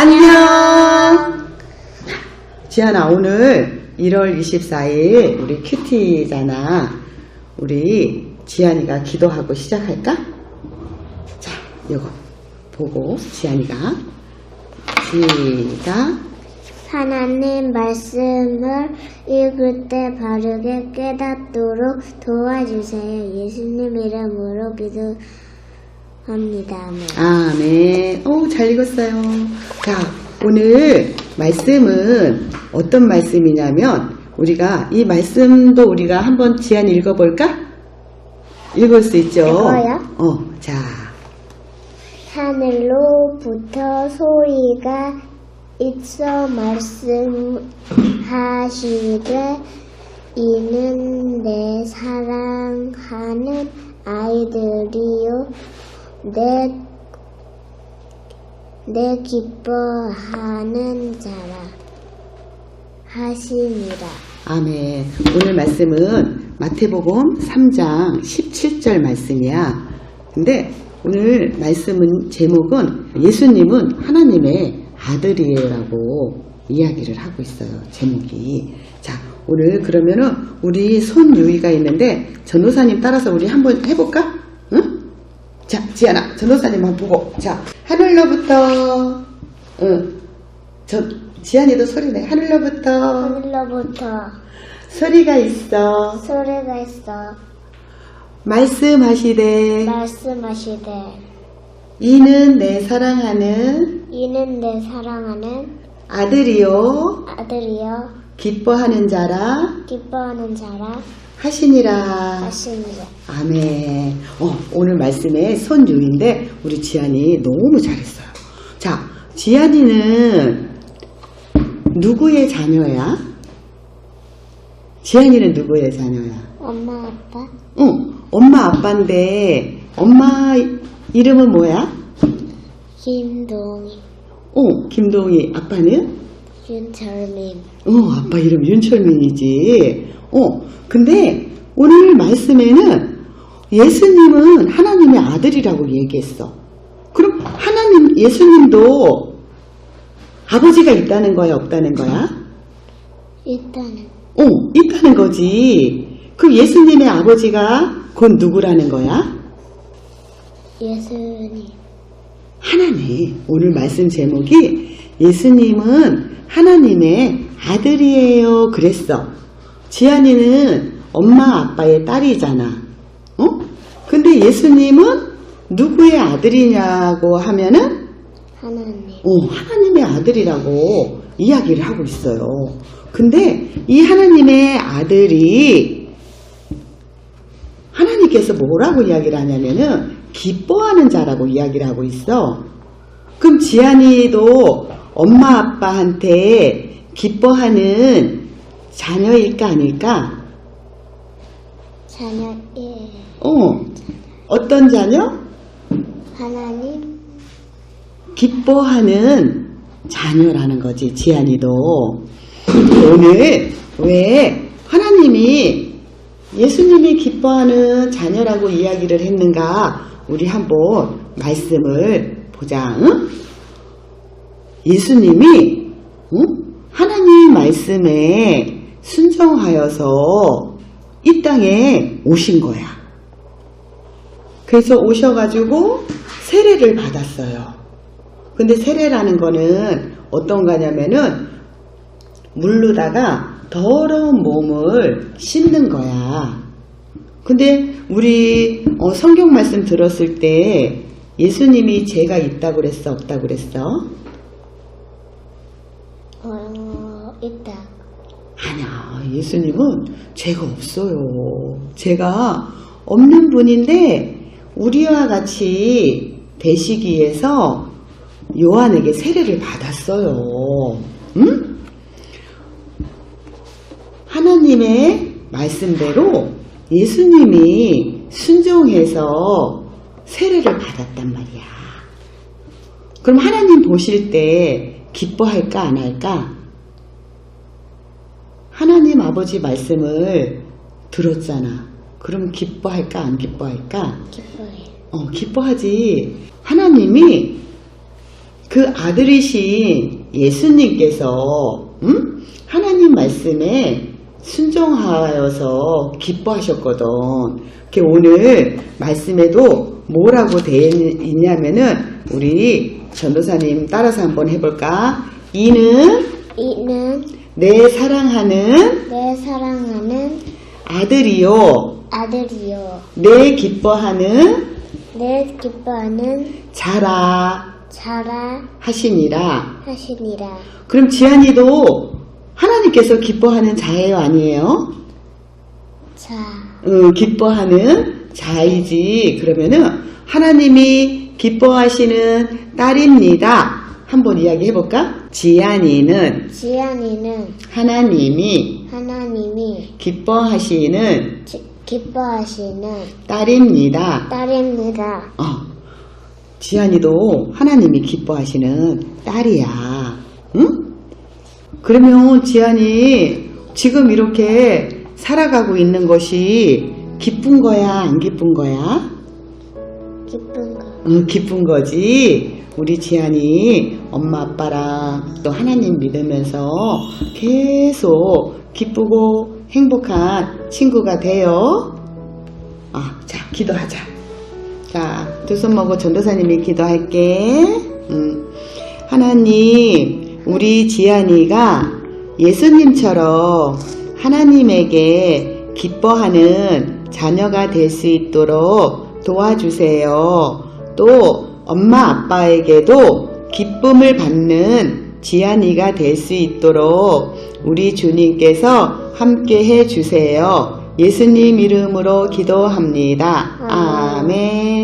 안녕. 지안아, 오늘 1월 24일 우리 큐티잖아. 우리 지안이가 기도하고 시작할까? 자, 요거 보고 지안이가 시작. 하나님 말씀을 읽을 때 바르게 깨닫도록 도와주세요. 예수님 이름으로 기도 합니다. 아멘. 오, 잘 읽었어요. 자, 오늘 말씀은 어떤 말씀이냐면, 우리가 이 말씀도 우리가 한번 지안 읽어볼까? 읽을 수 있죠? 읽어요? 어, 자, 하늘로부터 소리가 있어 말씀하시되 이는 내 사랑하는 아이들이요 내, 내 기뻐하는 자라 하시니라 아멘. 오늘 말씀은 마태복음 3장 17절 말씀이야. 근데 오늘 말씀은 제목은 예수님은 하나님의 아들이에요라고 이야기를 하고 있어요. 제목이. 자, 오늘 그러면은 우리 손유이가 있는데 전도사님 따라서 우리 한번 해볼까? 응? 자, 지안아, 전도사님 한번 보고. 자, 하늘로부터, 응. 저, 지안이도 소리내. 하늘로부터 하늘로부터 소리가 있어. 소리가 있어 말씀하시되 말씀하시되 이는 내 사랑하는 이는 내 사랑하는 아들이요 아들이여 기뻐하는 자라 기뻐하는 자라 하시니라. 하시니라 아멘. 어, 오늘 말씀에 손유인데 우리 지안이 너무 잘했어요. 자, 지안이는 누구의 자녀야? 지안이는 누구의 자녀야? 엄마 아빠 응, 엄마 아빠인데 엄마 이름은 뭐야? 김동희 어, 김동희 아빠는? 윤철민 어, 아빠 이름 윤철민이지. 어, 근데 오늘 말씀에는 예수님은 하나님의 아들이라고 얘기했어. 그럼 하나님, 예수님도 아버지가 있다는 거야, 없다는 거야? 일단은 어, 있다는 거지. 그럼 예수님의 아버지가 곧 누구라는 거야? 예수님 하나님. 오늘 말씀 제목이 예수님은 하나님의 아들이에요. 그랬어. 지안이는 엄마 아빠의 딸이잖아. 어? 근데 예수님은 누구의 아들이냐고 하면은 하나님 어, 하나님의 아들이라고 이야기를 하고 있어요. 근데 이 하나님의 아들이 하나님께서 뭐라고 이야기를 하냐면은 기뻐하는 자라고 이야기를 하고 있어. 그럼 지안이도 엄마 아빠한테 기뻐하는 자녀일까 아닐까? 자녀 예 어, 어떤 자녀? 하나님 기뻐하는 자녀라는 거지, 지안이도. 오늘 왜 하나님이 예수님이 기뻐하는 자녀라고 이야기를 했는가? 우리 한번 말씀을 보자. 응? 예수님이 응? 하나님 말씀에 순종하여서 이 땅에 오신 거야. 그래서 오셔가지고 세례를 받았어요. 근데 세례라는 거는 어떤 거냐면은 물로다가 더러운 몸을 씻는 거야. 근데 우리 어, 성경 말씀 들었을 때 예수님이 죄가 있다고 그랬어, 없다고 그랬어? 어 있다 아니야, 예수님은 죄가 없어요. 죄가 없는 분인데 우리와 같이 되시기 위해서 요한에게 세례를 받았어요. 응? 하나님의 말씀대로 예수님이 순종해서 세례를 받았단 말이야. 그럼 하나님 보실 때 기뻐할까 안 할까? 하나님 아버지 말씀을 들었잖아. 그럼 기뻐할까 안 기뻐할까? 기뻐해 어, 기뻐하지. 하나님이 그그 아들이신 예수님께서 음? 하나님 말씀에 순종하여서 기뻐하셨거든. 이렇게 오늘 말씀에도 뭐라고 되어 있냐면은 우리 전도사님 따라서 한번 해볼까? 이는 이는 내 사랑하는 내 사랑하는 아들이요. 아들이요. 내 기뻐하는 내 기뻐하는 자라 자라 하시니라. 하시니라. 그럼 지안이도 하나님께서 기뻐하는 자예요, 아니에요? 자, 응, 기뻐하는 자이지. 그러면은 하나님이 기뻐하시는 딸입니다. 한번 이야기해 볼까? 지안이는 지안이는 하나님이 하나님이 기뻐하시는 지- 기뻐하시는 딸입니다. 딸입니다. 어, 지안이도 하나님이 기뻐하시는 딸이야. 응? 그러면 지안이 지금 이렇게 살아가고 있는 것이 기쁜 거야, 안 기쁜 거야? 기쁜 거. 응, 기쁜 거지. 우리 지안이 엄마 아빠랑 또 하나님 믿으면서 계속 기쁘고 행복한 친구가 돼요. 아, 자, 기도하자. 자, 두손 모고 전도사님이 기도할게. 음, 하나님, 우리 지안이가 예수님처럼 하나님에게 기뻐하는 자녀가 될 수 있도록 도와주세요. 또 엄마 아빠에게도 기쁨을 받는 지안이가 될 수 있도록 우리 주님께서 함께 해 주세요. 예수님 이름으로 기도합니다. 아멘.